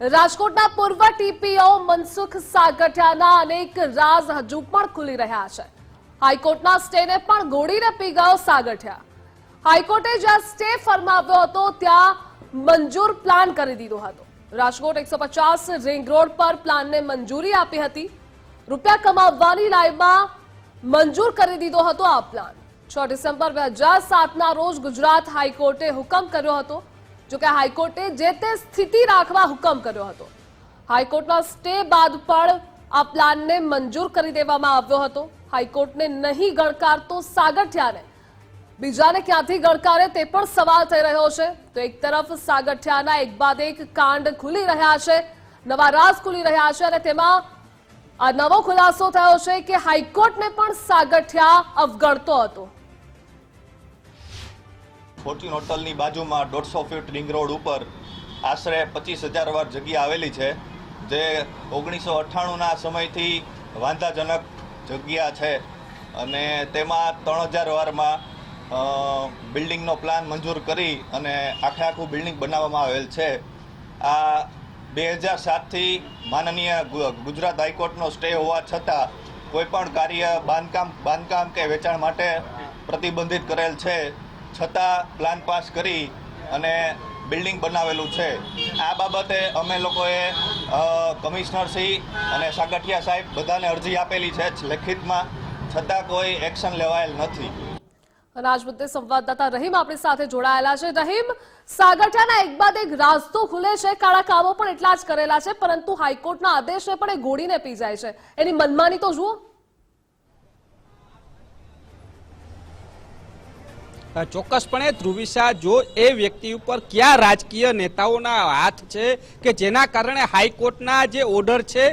રાજકોટના પૂર્વ ટીપીઓ મનસુખ સાગઠિયાના અનેક રાજ હજુ પણ ખુલી રહ્યા છે. હાઈકોર્ટના સ્ટેને પણ ગોળીને પી ગયો સાગઠિયા. હાઈકોર્ટે જ્યાં સ્ટે ફરમાવ્યો હતો, ત્યાં મંજૂર પ્લાન કરી દીધો હતો. રાજકોટ એકસો પચાસ રિંગ રોડ પર પ્લાનને મંજૂરી આપી હતી. રૂપિયા કમાવવાની લાઈનમાં મંજૂર કરી દીધો હતો આ પ્લાન. છ ડિસેમ્બર બે હજાર સાતના રોજ ગુજરાત હાઈકોર્ટે હુકમ કર્યો હતો. જોકે હાઈકોર્ટે જે તે સ્થિતિ રાખવા હુકમ કર્યો હતો. હાઈકોર્ટના સ્ટે બાદ પણ આ પ્લાનને મંજૂર કરી દેવામાં આવ્યો હતો. હાઈકોર્ટને નહીં ગણકારતો સાગઠિયાને. બીજાને ક્યાંથી ગણકારે તે પણ સવાલ થઈ રહ્યો છે. તો એક તરફ સાગઠિયાના એક બાદ એક કાંડ ખુલી રહ્યા છે. નવા રાજ ખુલી રહ્યા છે અને તેમાં આ નવો ખુલાસો થયો છે કે હાઈકોર્ટને પણ સાગઠિયા અવગણતો હતો. ફોર્ચ્યુન હોટલની બાજુમાં દોઢસો ફીટ રિંગ રોડ ઉપર આશરે પચીસ હજાર વાર જગ્યા આવેલી છે, જે ઓગણીસો અઠ્ઠાણુંના સમયથી વાંધાજનક જગ્યા છે. અને તેમાં ત્રણ હજાર વારમાં બિલ્ડિંગનો પ્લાન મંજૂર કરી અને આખે આખું બિલ્ડિંગ બનાવવામાં આવેલ છે. આ બે હજાર સાતથી માનનીય ગુજરાત હાઈકોર્ટનો સ્ટે હોવા છતાં કોઈપણ કાર્ય બાંધકામ બાંધકામ કે વેચાણ માટે પ્રતિબંધિત કરેલ છે. છતાં પ્લાન પાસ કરી અને બિલ્ડિંગ બનાવેલું છે. આ બાબતે અમે લોકોએ કમિશનર કમિશનરશ્રી અને સાગઠિયા સાહેબ બધાને અરજી આપેલી છે લેખિતમાં. છતાં કોઈ એક્શન લેવાયેલ નથી. અને આજ મુદ્દે સંવાદદાતા રહીમ આપણી સાથે જોડાયેલા છે. રહીમ, સાગઠિયાના એક બાદ એક રાસ્તો ખુલે છે. કાળા કામો પણ એટલા જ કરેલા છે, પરંતુ હાઈકોર્ટના આદેશને પણ એ ગોળીને પી જાય છે. એની મનમાની તો જુઓ. ચોક્કસપણે ધ્રુવિશા જો એ વ્યક્તિ ઉપર કયા રાજકીય નેતાઓના હાથ છે કે જેના કારણે હાઈકોર્ટના જે ઓર્ડર છે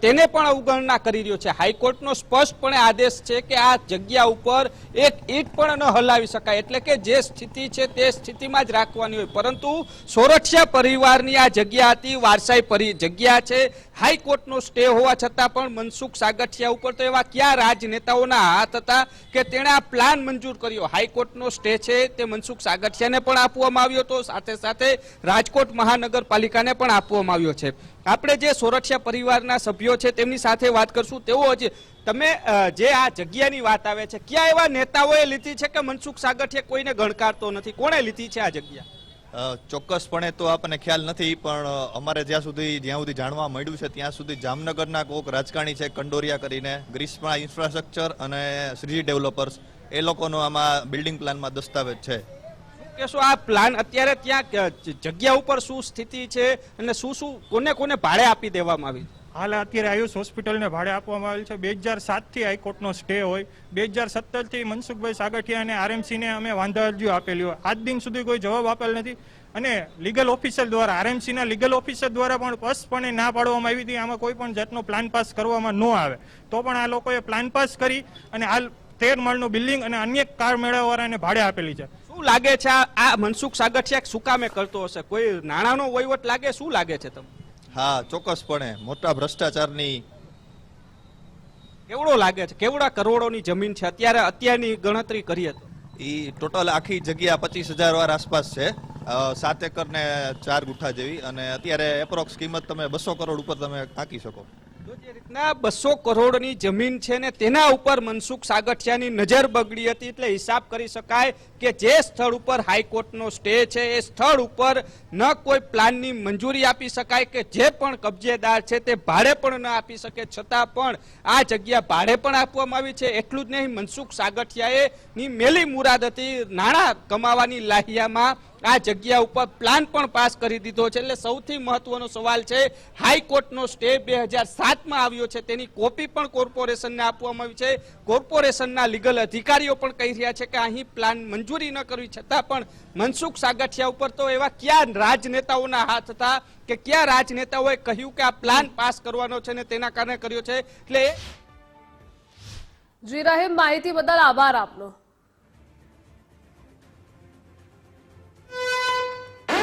તેને પણ અવગણના કરી રહ્યો છે? હાઈકોર્ટનો સ્પષ્ટપણે આદેશ છે કે આ જગ્યા ઉપર એક ઈંટ પણ ન હલાવી શકાય. એટલે કે જે સ્થિતિ છે તે સ્થિતિમાં જ રાખવાની હોય. પરંતુ સોરઠિયા પરિવારની આ જગ્યા હતી, વારસાઈ પરી જગ્યા છે. હાઈકોર્ટનો સ્ટે હોવા છતાં પણ મનસુખ સાગઠિયા ઉપર તો એવા કયા રાજનેતાઓના હાથ હતા કે તેણે આ પ્લાન મંજૂર કર્યો? હાઈકોર્ટનો સ્ટે છે તે મનસુખ સાગઠિયાને પણ આપવામાં આવ્યો હતો. સાથે સાથે રાજકોટ મહાનગરપાલિકાને પણ આપવામાં આવ્યો છે. આપણે જે સોરઠિયા પરિવારના સભ્યો છે, તેમની સાથે વાત કરશું. તેઓ જ તમે જે આ જગ્યાની વાત આવે છે, ક્યાં એવા નેતાઓએ લીધી છે કે મનસુખ સાગઠિયા કોઈને ગણકારતો નથી? કોણે લીધી છે આ જગ્યા? ચોક્કસપણે તો આપણને ખ્યાલ નથી, પણ અમારે જ્યાં સુધી જ્યાં સુધી જાણવા મળ્યું છે, ત્યાં સુધી જામનગરના કોક રાજકારણી છે, કંડોરિયા કરીને ગ્રીસમાં ઇન્ફ્રાસ્ટ્રક્ચર અને શ્રીજી ડેવલપર્સ, એ લોકોનો આમાં બિલ્ડિંગ પ્લાનમાં દસ્તાવેજ છે. કે શું આ પ્લાન અત્યારે ત્યાં જગ્યા ઉપર શું સ્થિતિ છે અને શું શું, કોને કોને ભાડે આપી દેવામાં આવી? હાલ અત્યારે આયુષ હોસ્પિટલને ભાડે આપવામાં આવેલ છે. બે હજાર સાતથી હાઈકોર્ટનો સ્ટે હોય. બે હજાર સત્તરથી મનસુખભાઈ સાગઠિયા અને આરએમસીને અમે વાંધા અરજીઓ આપેલી હોય. આજ દિન સુધી કોઈ જવાબ આપેલ નથી. અને લીગલ ઓફિસર દ્વારા, આરએમસીના લીગલ ઓફિસર દ્વારા પણ સ્પષ્ટપણે ના પાડવામાં આવી હતી. આમાં કોઈ પણ જાતનો પ્લાન પાસ કરવામાં ન આવે. તો પણ આ લોકોએ પ્લાન પાસ કરી અને હાલ તેર માળનું બિલ્ડિંગ અને અન્ય કાર મેળવવાળાને ભાડે આપેલી છે. શું લાગે છે આ મનસુખ સાગઠિયા શું કામે કરતો હશે? કોઈ નાણાંનો વહીવટ લાગે? શું લાગે છે તમને? હા ચોક્કસપણે. મોટા ભ્રષ્ટાચારની કેવડો લાગે છે? કેવડા કરોડોની જમીન છે? અત્યારે અત્યારની ગણતરી કરીએ તો એ ટોટલ આખી જગ્યા પચીસ હજાર વાર આસપાસ છે. સાત એકર ને ચાર ગુઠા જેવી. અને અત્યારે એપ્રોક્સ કિંમત તમે બસો કરોડ ઉપર તમે આંકી શકો. રીતના બસો કરોડની જમીન છે ને તેના ઉપર મનસુખ સાગઠિયાની નજર બગડી હતી એટલે હિસાબ કરી શકાય કે જે સ્થળ ઉપર હાઈકોર્ટનો સ્ટે છે, એ સ્થળ ઉપર ન કોઈ પ્લાનની મંજૂરી આપી શકાય કે જે પણ કબજેદાર છે તે ભાડે પણ ન આપી શકે. છતાં પણ આ જગ્યા ભાડે પણ આપવામાં આવી છે. એટલું જ નહીં, મનસુખ સાગઠિયાએ ની મેલી મુરાદ હતી. નાણાં કમાવાની લાહિયામાં આ જગ્યા ઉપર પ્લાન પણ પાસ કરી દીધો છે. એટલે સૌથી મહત્વનો સવાલ છે, હાઈકોર્ટનો સ્ટે બે હજાર સાતમાં આવ્યો છે. તેની કોપી પણ કોર્પોરેશનને આપવામાં આવી છે. કોર્પોરેશનના લીગલ અધિકારીઓ પણ કહી રહ્યા છે કે અહીં પ્લાન મંજૂરી ન કરવી. છતાં પણ મનસુખ સાગઠિયા ઉપર તો એવા કયા રાજનેતાઓના હાથ હતા કે કયા રાજનેતાઓએ કહ્યું કે આ પ્લાન પાસ કરવાનો છે ને તેના કારણે કર્યો છે? એટલે જી રહીમ માહિતી બદલ આભાર આપનો.